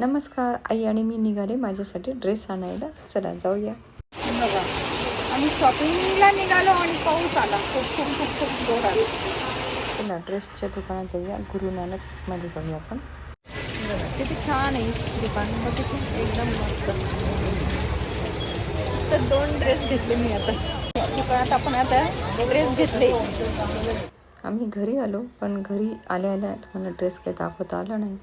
नमस्कार आई आणि मी निघाले माझ्यासाठी ड्रेस आणायला. चला जाऊया. बघा. आम्ही शॉपिंगला निघालो आणि पाऊस आला. खूप खूप खूप खूप जोरात चला ड्रेसच्या दुकानात जाऊया. गुरु नानकमध्ये जाऊया आपण. किती छान आहे दुकान. बघितलं एकदम मस्त. तर दोन ड्रेस घेतले मी आता. दुकानात आपण आता ड्रेस घेतले. आम्ही घरी आलो पण घरी आल्या आल्या तुम्हाला ड्रेस काही दाखवता आला नाही.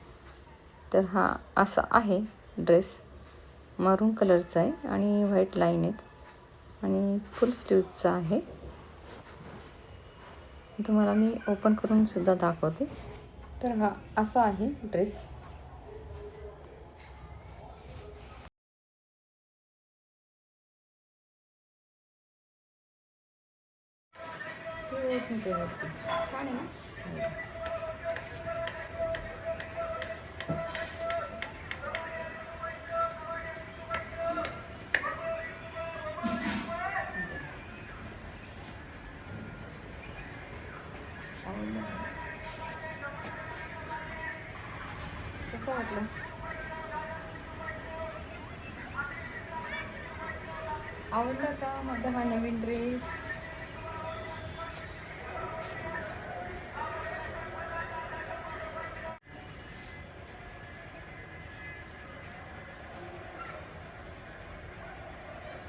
तर हा असा आहे ड्रेस. मरून कलरचा आहे आणि व्हाईट लाईन आहेत. आणि फुल स्लीवचा आहे. तुम्हाला मी ओपन करून सुद्धा दाखवते. तर हा असा आहे ड्रेस. छान आहे ना? कसं वाटलं? आवडलं का माझा हा नवीन ड्रेस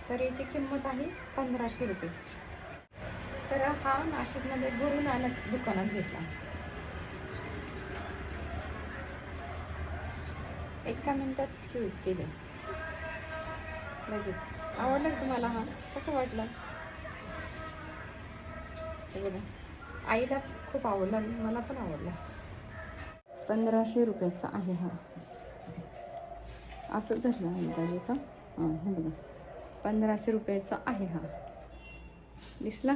तर याची किंमत आहे पंधराशे रुपये. तर हा नाशिकमध्ये गुरु नानक दुकानात घेतला एका मिनिटात चूज केले. लगेच. आवडलं तुम्हाला हा? कसं वाटलं? हे बघा. आईला खूप आवडला आणि मला पण आवडला. पंधराशे रुपयाचा आहे हा. असं धरलं आहे पाहिजे का? हां हे बघा. पंधराशे रुपयाचा आहे हा. दिसला?